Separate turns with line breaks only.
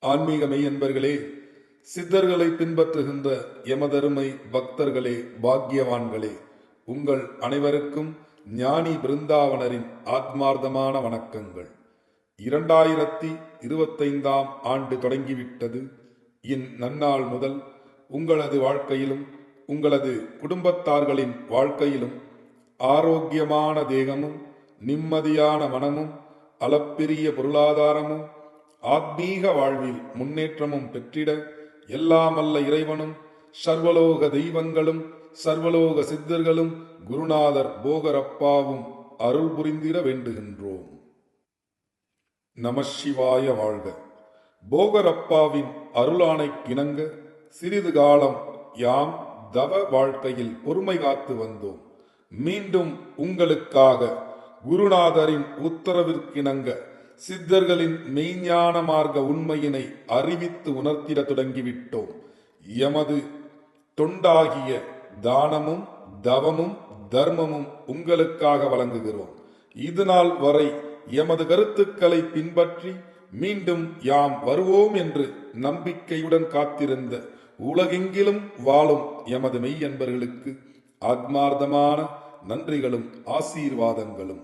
ஆன்மீக மெய்யன்பர்களே சித்தர்களை பின்பற்றுகின்ற எமதருமை பக்தர்களே பாக்கியவான்களே உங்கள் அனைவருக்கும் ஞானி பிருந்தாவனரின் ஆத்மார்த்தமான வணக்கங்கள். இரண்டாயிரத்தி இருபத்தைந்தாம் ஆண்டு தொடங்கிவிட்டது. இந்நன்னாள் முதல் உங்களது வாழ்க்கையிலும் உங்களது குடும்பத்தார்களின் வாழ்க்கையிலும் ஆரோக்கியமான தேகமும் நிம்மதியான மனமும் அளப்பெரிய பொருளாதாரமும் ஆத்மீக வாழ்வில் முன்னேற்றமும் பெற்றிட எல்லாமல்ல இறைவனும் சர்வலோக தெய்வங்களும் சர்வலோக சித்தர்களும் குருநாதர் போகரப்பாவும் அருள் புரிந்திட வேண்டுகின்றோம். நமசிவாய வாழ்க. போகரப்பாவின் அருளானை கிணங்க சிறிது காலம் யாம் தவ வாழ்க்கையில் பொறுமை காத்து வந்தோம். மீண்டும் உங்களுக்காக குருநாதரின் உத்தரவிற்கிணங்க சித்தர்களின் மெய்ஞான மார்க்க உண்மையினை அறிவித்து உணர்த்திட தொடங்கிவிட்டோம். எமது தொண்டாகிய தானமும் தவமும் தர்மமும் உங்களுக்காக வழங்குகிறோம். இது நாள் வரை எமது கருத்துக்களை பின்பற்றி மீண்டும் யாம் வருவோம் என்று நம்பிக்கையுடன் காத்திருந்த உலகெங்கிலும் வாழும் எமது மெய் என்பர்களுக்கு ஆத்மார்த்தமான நன்றிகளும் ஆசீர்வாதங்களும்.